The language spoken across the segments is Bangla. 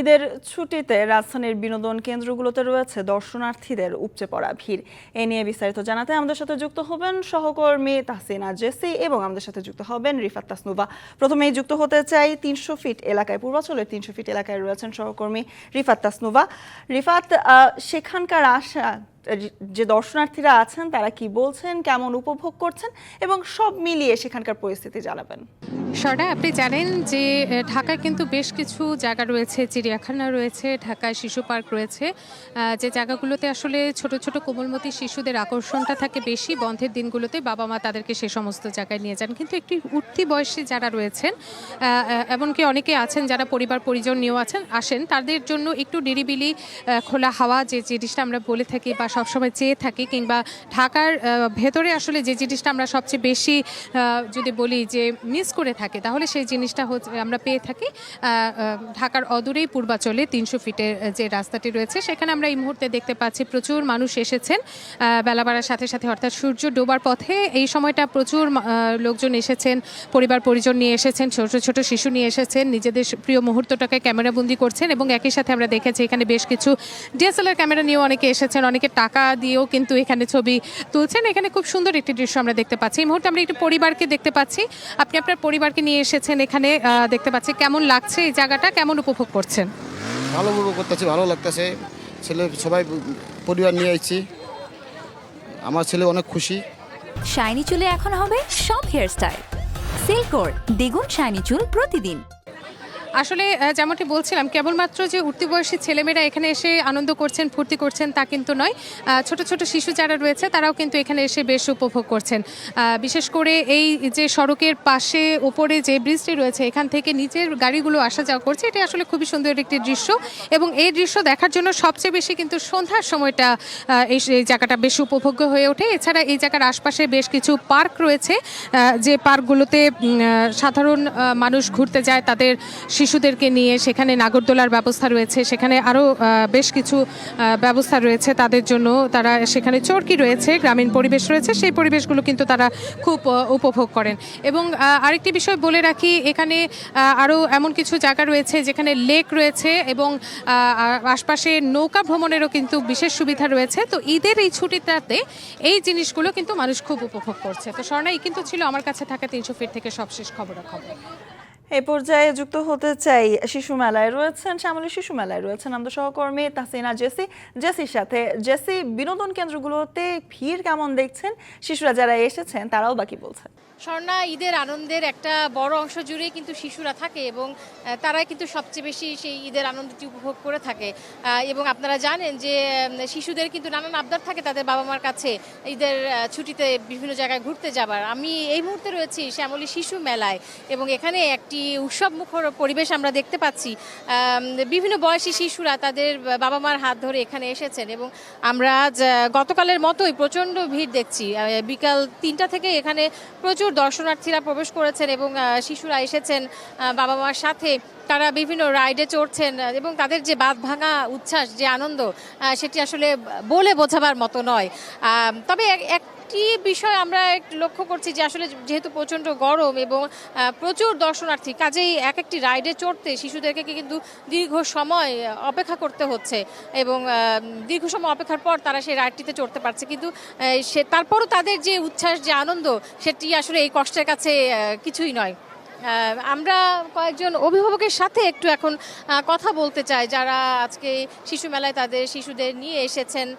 ঈদের ছুটিতে রাজধানীর বিনোদন কেন্দ্রগুলোতে রয়েছে দর্শনার্থীদের উপচে পড়া ভিড়। এ নিয়ে বিস্তারিত জানাতে আমাদের সাথে যুক্ত হবেন সহকর্মী তাহসিনা জেসি এবং আমাদের সাথে যুক্ত হবেন রিফাত তাসনুবা প্রথমেই যুক্ত হতে চাই তিনশো ফিট এলাকায়, পূর্বাচলের তিনশো ফিট এলাকায় রয়েছেন সহকর্মী রিফাত তাসনুবা রিফাত সেখানকার আশা যে দর্শনার্থীরা আছেন, তারা কি বলছেন, কেমন উপভোগ করছেন এবং সব মিলিয়ে সেখানকার পরিস্থিতি জানাবেন। সর্দা আপনি জানেন যে ঢাকায় কিন্তু বেশ কিছু জায়গা রয়েছে, চিড়িয়াখানা রয়েছে, ঢাকায় শিশু পার্ক রয়েছে। যে জায়গাগুলোতে আসলে ছোট ছোট কোমলমতি শিশুদের আকর্ষণটা থাকে বেশি, বন্ধের দিনগুলোতে বাবা মা তাদেরকে সে সমস্ত জায়গায় নিয়ে যান। কিন্তু একটি উঠতি বয়সী যারা রয়েছেন এমনকি অনেকে আছেন, যারা পরিবার পরিজন নিয়েও আছেন, আসেন, তাদের জন্য একটু নিরিবিলি খোলা হাওয়া যে জিনিসটা আমরা বলে থাকি বা সবসময় চেয়ে থাকি কিংবা ঢাকার ভেতরে আসলে যে জিনিসটা আমরা সবচেয়ে বেশি যদি বলি যে মিস করে থাকি, তাহলে সেই জিনিসটা হচ্ছে আমরা পেয়ে থাকি ঢাকার অদূরেই পূর্বাচলে তিনশো ফিটের যে রাস্তাটি রয়েছে, সেখানে আমরা এই মুহূর্তে দেখতে পাচ্ছি প্রচুর মানুষ এসেছেন বেলা বাড়ার সাথে সাথে, অর্থাৎ সূর্য ডোবার পথে এই সময়টা প্রচুর লোকজন এসেছেন, পরিবার পরিজন নিয়ে এসেছেন, ছোট ছোট শিশু নিয়ে এসেছেন, নিজেদের প্রিয় মুহূর্তটাকে ক্যামেরাবন্দি করছেন এবং একই সাথে আমরা দেখেছি এখানে বেশ কিছু ডিএসএলআর ক্যামেরা নিয়েও অনেকে এসেছেন, অনেকে টাকা দিয়েও কিন্তু এখানে ছবি তুলছেন। এখানে খুব সুন্দর একটি দৃশ্য আমরা দেখতে পাচ্ছি। এই মুহূর্তে আমরা একটি পরিবারকে দেখতে পাচ্ছি। আপনি আপনার পরিবারকে নিয়ে এসেছেন এখানে দেখতে পাচ্ছি। কেমন লাগছে এই জায়গাটা? কেমন উপভোগ করছেন? ভালো উপভোগ করতেছি ভালো লাগতেছে। ছেলে সবাই পরিবার নিয়ে আইছি। আমার ছেলে অনেক খুশি। শাইনি চুলে এখন হবে সব হেয়ারস্টাইল। সিল্কোর দ্বিগুণ শাইনি চুল প্রতিদিন। আসলে যেমনটি বলছিলাম, কেবলমাত্র যে উঠতি বয়সী ছেলেমেয়েরা এখানে এসে আনন্দ করছেন, ফুর্তি করছেন, তা কিন্তু নয়। ছোট ছোট শিশু যারা রয়েছে, তারাও কিন্তু এখানে এসে বেশ উপভোগ করছেন। বিশেষ করে এই যে সড়কের পাশে, ওপরে যে ব্রিজটি রয়েছে, এখান থেকে নিচের গাড়িগুলো আসা যাওয়া করছে, এটা আসলে খুবই সুন্দর একটি দৃশ্য। এবং এই দৃশ্য দেখার জন্য সবচেয়ে বেশি কিন্তু সন্ধ্যার সময়টা এই জায়গাটা বেশ উপভোগ্য হয়ে ওঠে। এছাড়া এই জায়গার আশপাশে বেশ কিছু পার্ক রয়েছে যে পার্কগুলোতে সাধারণ মানুষ ঘুরতে যায়, তাদের শিশুদেরকে নিয়ে সেখানে নাগরদোলার ব্যবস্থা রয়েছে, সেখানে আরও বেশ কিছু ব্যবস্থা রয়েছে তাদের জন্য। তারা সেখানে চরকি রয়েছে, গ্রামীণ পরিবেশ রয়েছে, সেই পরিবেশগুলো কিন্তু তারা খুব উপভোগ করেন। এবং আরেকটি বিষয় বলে রাখি, এখানে আরও এমন কিছু জায়গা রয়েছে যেখানে লেক রয়েছে এবং আশপাশে নৌকা ভ্রমণেরও কিন্তু বিশেষ সুবিধা রয়েছে। তো ঈদের এই ছুটিটাতে এই জিনিসগুলো কিন্তু মানুষ খুব উপভোগ করছে। তো স্বর্ণাই কিন্তু ছিল আমার কাছে থাকা তিনশো ফিট থেকে সবশেষ খবরাখবর। এই পর্যায়ে যুক্ত হতে চাই শিশু মেলায় রয়েছেন, শ্যামলী শিশু মেলায় রয়েছেন আমাদের সহকর্মী তাসিনা জেসি। জেসির সাথে, জেসি, বিনোদন কেন্দ্রগুলোতে ভিড় কেমন দেখছেন? শিশুরা যারা এসেছেন, তারাও বাকি বলছেন? স্বর্ণা, ঈদের আনন্দের একটা বড় অংশ জুড়ে কিন্তু শিশুরা থাকে এবং তারাই কিন্তু সবচেয়ে বেশি সেই ঈদের আনন্দটি উপভোগ করে থাকে। এবং আপনারা জানেন যে শিশুদের কিন্তু নানান আবদার থাকে তাদের বাবা মার কাছে ঈদের ছুটিতে বিভিন্ন জায়গায় ঘুরতে যাবার। আমি এই মুহূর্তে রয়েছি শ্যামলী শিশু মেলায় এবং এখানে একটি উৎসব মুখর পরিবেশ আমরা দেখতে পাচ্ছি। বিভিন্ন বয়সী শিশুরা তাদের বাবা মার হাত ধরে এখানে এসেছেন এবং আমরা আজ গতকালের মতোই প্রচণ্ড ভিড় দেখছি। বিকাল তিনটা থেকে এখানে প্রচুর দর্শনার্থীরা প্রবেশ করেছেন এবং শিশুরা এসেছেন বাবা মার সাথে। তারা বিভিন্ন রাইডে চড়ছেন এবং তাদের যে বাঁধ ভাঙা উচ্ছ্বাস, যে আনন্দ সেটি আসলে বলে বোঝাবার মতো নয়। তবে এক- একটি বিষয় আমরা লক্ষ্য করছি যে আসলে যেহেতু প্রচণ্ড গরম এবং প্রচুর দর্শনার্থী, কাজেই এক একটি রাইডে চড়তে শিশুদেরকে কিন্তু দীর্ঘ সময় অপেক্ষা করতে হচ্ছে এবং দীর্ঘ সময় অপেক্ষার পর তারা সেই রাইডটিতে চড়তে পারছে। কিন্তু সে, তারপরও তাদের যে উচ্ছ্বাস, যে আনন্দ, সেটি আসলে এই কষ্টের কাছে কিছুই নয়। আমরা কয়েকজন অভিভাবকের সাথে একটু এখন কথা বলতে চাই যারা আজকে শিশু মেলায় তাদের শিশুদের নিয়ে এসেছেন।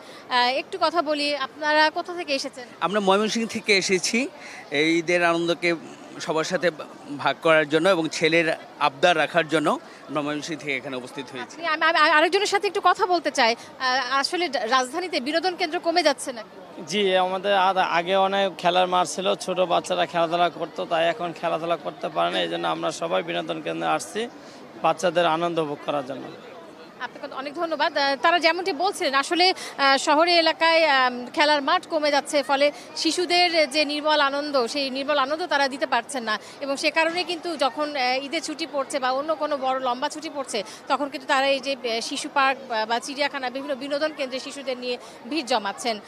একটু কথা বলি আপনারা কোথা থেকে এসেছেন? আমরা ময়মনসিংহ থেকে এসেছি এই ঈদের আনন্দকে সবার সাথে ভাগ করার জন্য এবং ছেলের আবদার রাখার জন্য আমরা ময়মনসিংহ থেকে এখানে উপস্থিত হয়েছি। আমি- আমি আরেকজনের সাথে একটু কথা বলতে চাই আসলে রাজধানীতে বিনোদন কেন্দ্র কমে যাচ্ছে নাকি? জি, আমাদের আগে অনেক খেলার মাঠ ছিল, ছোট বাচ্চারা খেলাধুলা করতো, তাই এখন খেলাধুলা করতে পারে না, এই জন্য আমরা সবাই বিনোদন কেন্দ্রে আসছি, বাচ্চাদের আনন্দ ভোগ করার জন্য। আপনাকে অনেক ধন্যবাদ। তারা যেমনটি বলছিলেন, আসলে শহরে এলাকায় খেলার মাঠ কমে যাচ্ছে, ফলে শিশুদের যে নির্মল আনন্দ, সেই নির্মল আনন্দ তারা দিতে পারছেন না। এবং সে কারণে কিন্তু যখন ঈদের ছুটি পড়ছে বা অন্য কোনো বড় লম্বা ছুটি পড়ছে, তখন কিন্তু তারা এই যে শিশু পার্ক বা- চিড়িয়াখানা, বিভিন্ন বিনোদন কেন্দ্রে শিশুদের নিয়ে ভিড় জমাচ্ছেন।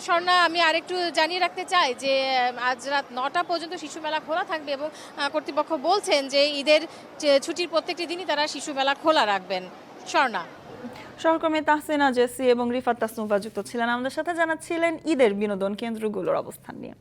স্বর্ণা, আমি আরেকটু জানিয়ে রাখতে চাই যে আজ রাত নটা পর্যন্ত শিশু মেলা খোলা থাকবে এবং কর্তৃপক্ষ বলছেন যে, ঈদের ছুটির প্রত্যেকটি দিনই তারা শিশু মেলা খোলা রাখবেন। স্বর্ণা সহকর্মী তাহসিনা, জেসি এবং রিফাত তাসনুভা যুক্ত ছিলেন। আমাদের সাথে জানাচ্ছিলেন ঈদের বিনোদন কেন্দ্রগুলোর অবস্থান নিয়ে।